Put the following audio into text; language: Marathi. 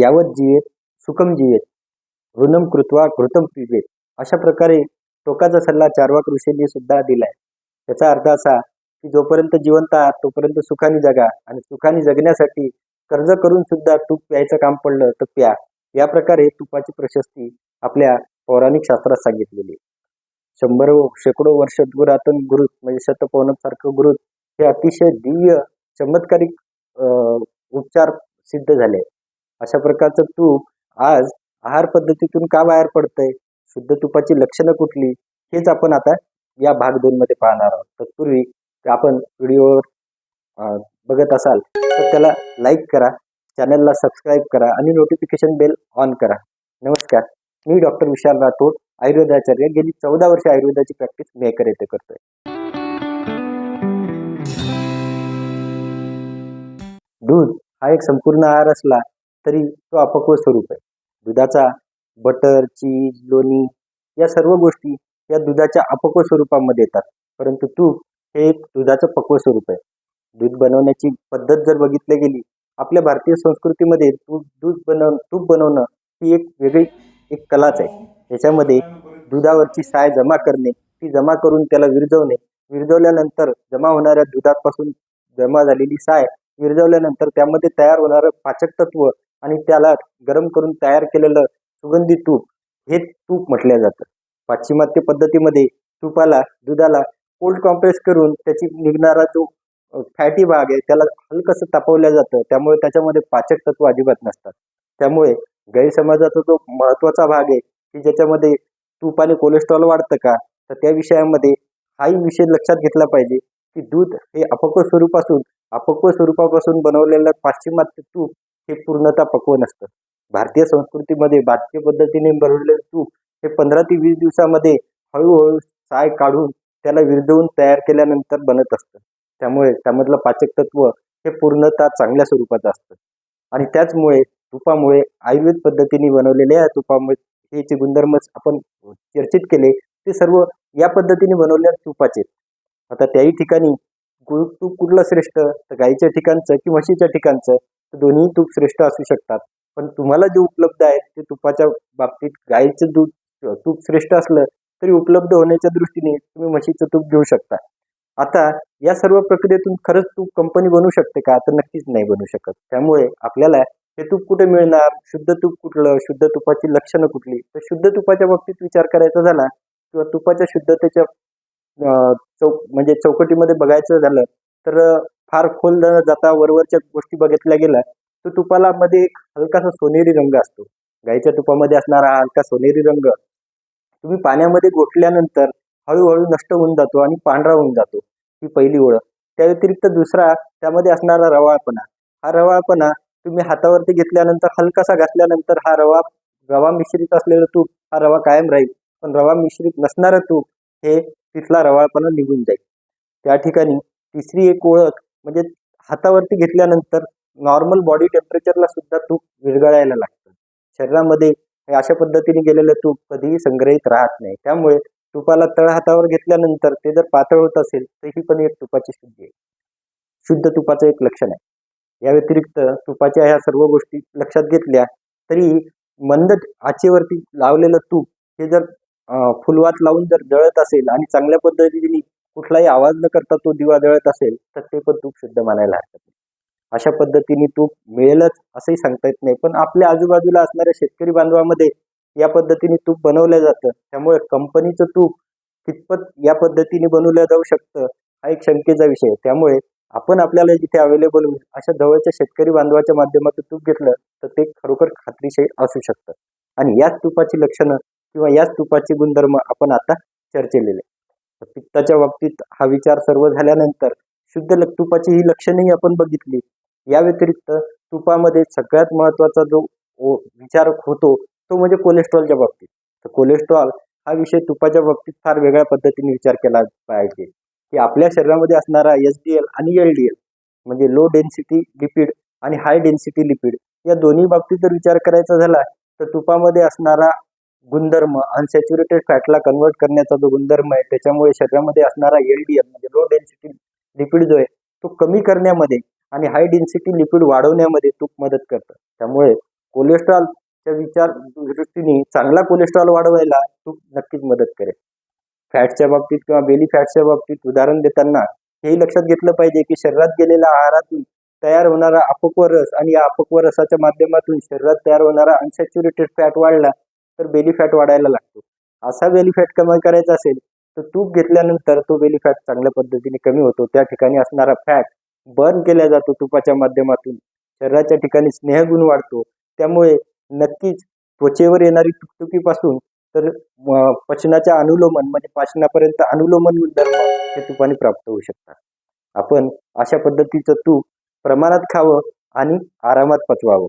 यावत जीवेत सुखम जीवेत ऋणम कृत्वा कृतम पिबेत. अशा प्रकारे टोकाचा सल्ला चारवाक ऋषींनी सुद्धा दिलाय. त्याचा अर्थ असा की जोपर्यंत जिवंत आहात तोपर्यंत सुखाने जगा आणि सुखाने जगण्यासाठी कर्ज करून सुद्धा तूप प्यायचं काम पडलं तर प्या. या प्रकारे तुपाची प्रशस्ती आपल्या पौराणिक शास्त्रात सांगितलेली शंभर शेकडो वर्ष पुरातन गुरुत म्हणजे शतपौनक सारखं गुरुत हे अतिशय दिव्य चमत्कारिक उपचार सिद्ध झाले. अशा प्रकारचं तूप आज आहार पद्धतीतून का बाहेर पडतंय शुद्ध तुपाची लक्षणं कुठली हेच आपण आता या भाग दोन मध्ये पाहणार आहोत. तत्पूर्वी आपण व्हिडिओवर बघत असाल तर त्याला लाईक करा चॅनलला सबस्क्राईब करा आणि नोटिफिकेशन बेल ऑन करा. नमस्कार मी डॉक्टर विशाल राठोड आयुर्वेदाचार्य गेली चौदा वर्ष आयुर्वेदाची प्रॅक्टिस मेकर येथे करतोय. दूध हा एक संपूर्ण आहार असला तरी तो अपक्व स्वरूप आहे. दुधाचा बटर चीज लोणी या सर्व गोष्टी या दुधाच्या अपक्व स्वरूपामध्ये येतात. परंतु तूप हे एक दुधाचं पक्व स्वरूप आहे. दूध बनवण्याची पद्धत जर बघितली गेली आपल्या भारतीय संस्कृतीमध्ये तूप दूध बनव तूप बनवणं ही एक वेगळी एक कलाच आहे. याच्यामध्ये दुधावरची साय जमा करणे ती जमा करून त्याला विरजवणे विरजवल्यानंतर जमा होणाऱ्या दुधापासून जमा झालेली साय विरजवल्यानंतर त्यामध्ये तयार होणारं पाचक तत्व आणि त्याला गरम करून तयार केलेलं सुगंधी तूप हे तूप म्हटलं जातं. पाश्चिमात्य पद्धतीमध्ये तुपाला दुधाला कोल्ड कॉम्प्रेस करून त्याची निघणारा जो फॅटी भाग आहे त्याला हलकसं तापवलं जातं. त्यामुळे त्याच्यामध्ये पाचक तत्व अजिबात नसतात. त्यामुळे गैरसमाजाचा जो महत्त्वाचा भाग आहे की ज्याच्यामध्ये तूप आणि कोलेस्ट्रॉल वाढतं का तर त्या विषयामध्ये हाही विषय लक्षात घेतला पाहिजे की दूध हे अपक्व स्वरूपासून अपक्व स्वरूपापासून बनवलेलं पाश्चिमात्य तूप हे पूर्णतः पक्व नसतं. भारतीय संस्कृतीमध्ये भारतीय पद्धतीने बनवलेलं तूप हे पंधरा ते वीस दिवसामध्ये हळूहळू साय काढून त्याला विरजवून तयार केल्यानंतर बनत असतं. त्यामुळे त्यामधलं पाचक तत्व हे पूर्णतः चांगल्या स्वरूपाचं असतं. आणि त्याचमुळे तुपामुळे आयुर्वेद पद्धतीने बनवलेल्या या तुपामुळे हे जे गुणधर्म आपण चर्चित केले ते सर्व या पद्धतीने बनवलेल्या तुपाचे. आता त्याही ठिकाणी गुळ तूप कुठलं श्रेष्ठ? तर गाईच्या ठिकाणचं की म्हशीच्या ठिकाणचं दोन्ही तूप श्रेष्ठ असू शकतात. पण तुम्हाला जे उपलब्ध आहे ते तुपाच्या बाबतीत गाईचं दूध तूप श्रेष्ठ असलं तरी उपलब्ध होण्याच्या दृष्टीने तुम्ही म्हशीचं तूप घेऊ शकता. आता या सर्व प्रक्रियेतून खरंच तूप कंपनी बनवू शकते का? तर नक्कीच नाही बनू शकत. त्यामुळे आपल्याला हे तूप कुठे मिळणार? शुद्ध तूप कुठलं? शुद्ध तुपाची लक्षणं कुठली? तर शुद्ध तुपाच्या बाबतीत विचार करायचा झाला किंवा तुपाच्या शुद्धतेच्या चौक म्हणजे चौकटीमध्ये बघायचं झालं तर फार खोल न जाता वरवरच्या गोष्टी बघितल्या गेल्या तर तुपाला मध्ये एक हलकासा सोनेरी रंग असतो. गाईच्या तुपामध्ये असणारा हलका सोनेरी रंग तुम्ही पाण्यामध्ये गोठल्यानंतर हळूहळू नष्ट होऊन जातो आणि पांढरा होऊन जातो ही पहिली ओळख. त्या व्यतिरिक्त दुसरा त्यामध्ये असणारा रवाळपणा. हा रवाळपणा तुम्ही हातावरती घेतल्यानंतर हलकासा घातल्यानंतर हा रवा रवा मिश्रित असलेलं तूप हा रवा कायम राहील. पण रवा मिश्रित नसणारं तूप हे तिथला रवाळपणा निघून जाईल. त्या ठिकाणी तिसरी एक ओळख म्हणजे हातावरती घेतल्यानंतर नॉर्मल बॉडी टेम्परेचरला सुद्धा तूप विरघळायला लागतं. शरीरामध्ये अशा पद्धतीने गेलेलं तूप कधीही संग्रहित राहत नाही. त्यामुळे तुपाला तळ हातावर घेतल्यानंतर ते जर पातळ होत असेल तर ही पण एक तुपाची शुद्धी आहे. शुद्ध तुपाचं एक लक्षण आहे. या व्यतिरिक्त तुपाच्या ह्या सर्व गोष्टी लक्षात घेतल्या तरी मंद आचेवरती लावलेलं तूप हे जर फुलवात लावून जर जळत असेल आणि चांगल्या पद्धतीने कुठलाही आवाज न करता तो दिवा जळत असेल तर ते पण तूप शुद्ध मानायला हरकत नाही. अशा पद्धतीने तूप मिळेलच असंही सांगता येत नाही. पण आपल्या आजूबाजूला असणाऱ्या शेतकरी बांधवामध्ये या पद्धतीने तूप बनवलं जातं. त्यामुळे कंपनीचं तूप कितपत या पद्धतीने बनवलं जाऊ शकतं हा एक शंकेचा विषय त्यामुळे आपण आपल्याला जिथे अवेलेबल होईल अशा जवळच्या शेतकरी बांधवाच्या माध्यमातून तूप घेतलं तर ते खरोखर खात्रीशीर असू शकतं. आणि याच तुपाची लक्षणं किंवा याच तुपाचे गुणधर्म आपण आता चर्चेलेले पित्ताच्या बाबतीत हा विचार सर्व झाल्यानंतर शुद्ध तुपाची ही लक्षणंही आपण बघितली. या व्यतिरिक्त तुपामध्ये सगळ्यात महत्त्वाचा जो विचार होतो तो म्हणजे कोलेस्ट्रॉलच्या बाबतीत. तर कोलेस्ट्रॉल हा विषय तुपाच्या बाबतीत फार वेगळ्या पद्धतीने विचार केला पाहिजे. की आपल्या शरीरामध्ये असणारा एस डी एल आणि एल डी एल म्हणजे लो डेन्सिटी लिपिड आणि हाय डेन्सिटी लिपिड या दोन्ही बाबतीत जर विचार करायचा झाला तर तुपामध्ये असणारा गुणधर्म अनसॅच्युरेटेड फॅटला कन्वर्ट करण्याचा जो गुणधर्म आहे त्याच्यामुळे शरीरामध्ये असणारा एल डी एल म्हणजे लो डेन्सिटी लिपिड जो आहे तो कमी करण्यामध्ये आणि हाय डेन्सिटी लिपिड वाढवण्यामध्ये तूप मदत करतं. त्यामुळे कोलेस्ट्रॉलच्या विचार दृष्टीने चांगला कोलेस्ट्रॉल वाढवायला तूप नक्कीच मदत करेल. फॅटच्या बाबतीत किंवा बेली फॅटच्या बाबतीत उदाहरण देताना हेही लक्षात घेतलं पाहिजे की शरीरात गेलेल्या आहारातून तयार होणारा अपक्व रस आणि या अपक्व रसाच्या माध्यमातून शरीरात तयार होणारा अनसॅच्युरेटेड फॅट वाढला तर बेली फॅट वाढायला लागतो. असा बेली फॅट कमी करायचा असेल तर तूप घेतल्यानंतर तो बेली फॅट चांगल्या पद्धतीने कमी होतो. त्या ठिकाणी असणारा फॅट बर्न केला जातो तुपाच्या माध्यमातून. शरीराच्या ठिकाणी स्नेहगुण वाढतो. त्यामुळे नक्कीच त्वचेवर येणारी तुकतुकीपासून तर पचनाच्या अनुलोमन म्हणजे पाचनापर्यंत अनुलोमन गुणधर्म हे तुपाने प्राप्त होऊ शकतात. आपण अशा पद्धतीचं तूप प्रमाणात खावं आणि आरामात पचवावं.